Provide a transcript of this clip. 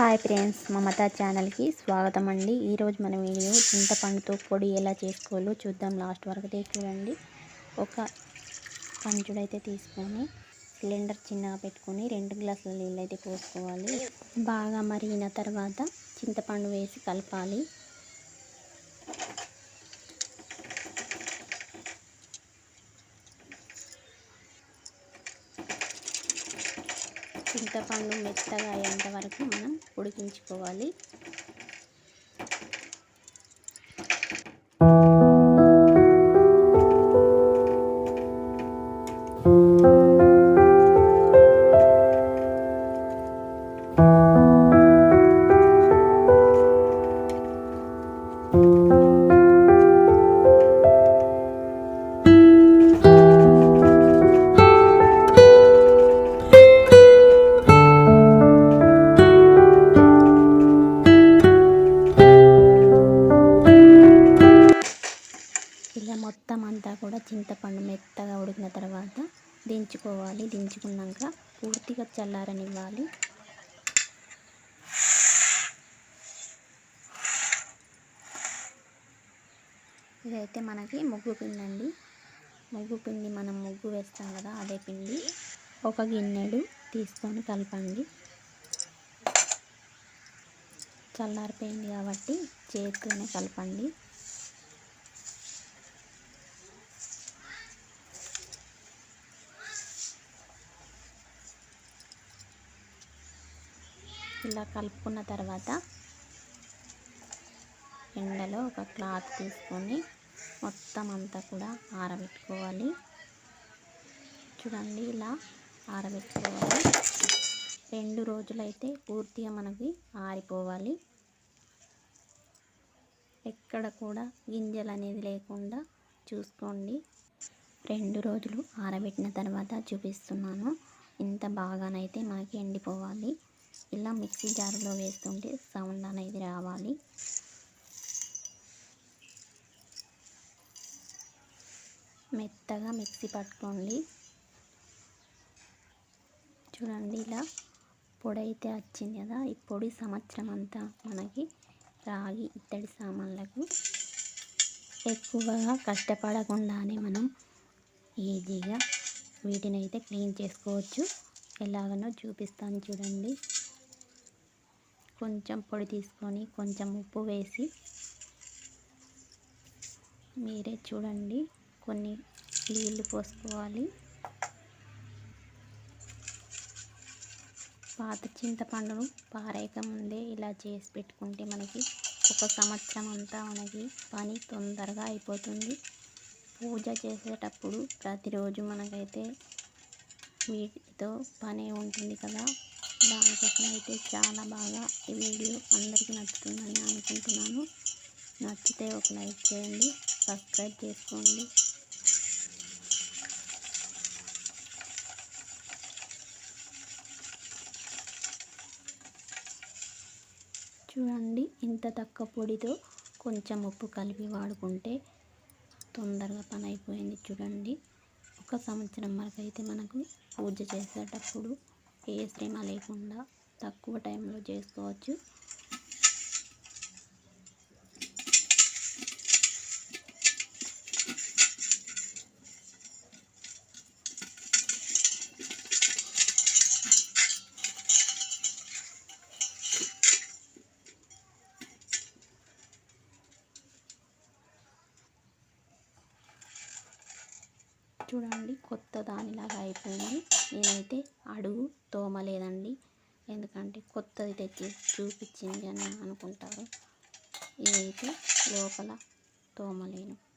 Hi friends Mamata ఛానల్కి స్వాగతం అండి ఈరోజు మన వీడియో చింతపండుతో పొడి ఎలా చేసుకోవాలో చూద్దాం. లాస్ట్ వరకు చూడండి. ఒక పంచుడైతే తీసుకొని సిలిండర్ చిన్నగా పెట్టుకొని రెండు గ్లాసుల నీళ్ళు అయితే పోసుకోవాలి. బాగా మరిగిన తర్వాత చింతపండు వేసి కలపాలి. చింతపండు మెత్తగా అయ్యేంత వరకు మనం ఉడికించుకోవాలి. చింతపండు మెత్తగా ఉడికిన తర్వాత దించుకోవాలి. దించుకున్నాక పూర్తిగా చల్లారనివ్వాలి. ఇదైతే మనకి ముగ్గు పిండి అండి ముగ్గు పిండి మనం ముగ్గు వేస్తాం కదా అదే పిండి. ఒక గిన్నెడు తీసుకొని కలపండి. చల్లారిపోయింది కాబట్టి చేతితోనే కలపండి. ఇలా కలుపుకున్న తర్వాత ఎండలో ఒక క్లాత్ తీసుకొని మొత్తం అంతా కూడా ఆరబెట్టుకోవాలి. చూడండి ఇలా ఆరబెట్టుకోవాలి. రెండు రోజులైతే పూర్తిగా మనకి ఆరిపోవాలి. ఎక్కడ కూడా గింజలు అనేది లేకుండా చూసుకోండి. రెండు రోజులు ఆరబెట్టిన తర్వాత చూపిస్తున్నాను. ఇంత బాగానైతే మనకి ఎండిపోవాలి. ఇలా మిక్సీ జారులో వేస్తుంటే సౌండ్ అనేది రావాలి. మెత్తగా మిక్సీ పట్టుకోండి. చూడండి ఇలా పొడి అయితే వచ్చింది కదా ఈ పొడి సంవత్సరం అంతా మనకి రాగి ఇత్తడి సామాన్లకు ఎక్కువగా కష్టపడకుండానే మనం ఈజీగా వీటిని అయితే క్లీన్ చేసుకోవచ్చు. ఎలాగనో చూపిస్తాను చూడండి. కొంచెం పొడి తీసుకొని కొంచెం ఉప్పు వేసి మీరే చూడండి కొన్ని నీళ్ళు పోసుకోవాలి. పాత చింతపండును పారేయక ముందే ఇలా చేసి పెట్టుకుంటే మనకి ఒక సంవత్సరం అంతా మనకి పని తొందరగా అయిపోతుంది. పూజ చేసేటప్పుడు ప్రతిరోజు మనకైతే వీటితో పనే ఉంటుంది కదా. దానికోసం అయితే చాలా బాగా ఈ వీడియో అందరికీ నచ్చుతుందని అనుకుంటున్నాను. నచ్చితే ఒక లైక్ చేయండి సబ్స్క్రైబ్ చేసుకోండి. చూడండి ఇంత తక్కువ పొడితో కొంచెం ఉప్పు కలిపి వాడుకుంటే తొందరగా పని అయిపోయింది చూడండి. ఒక సంవత్సరం వరకు అయితే మనకు పూజ చేసేటప్పుడు ఏ శ్రమ లేకుండా తక్కువ టైంలో చేసుకోవచ్చు. చూడండి కొత్త దానిలాగా అయిపోయింది. నేనైతే అడుగు తోమలేదండి. ఎందుకంటే కొత్తది తెచ్చి చూపించింది అని అనుకుంటారు. ఇదైతే లోపల తోమలేను.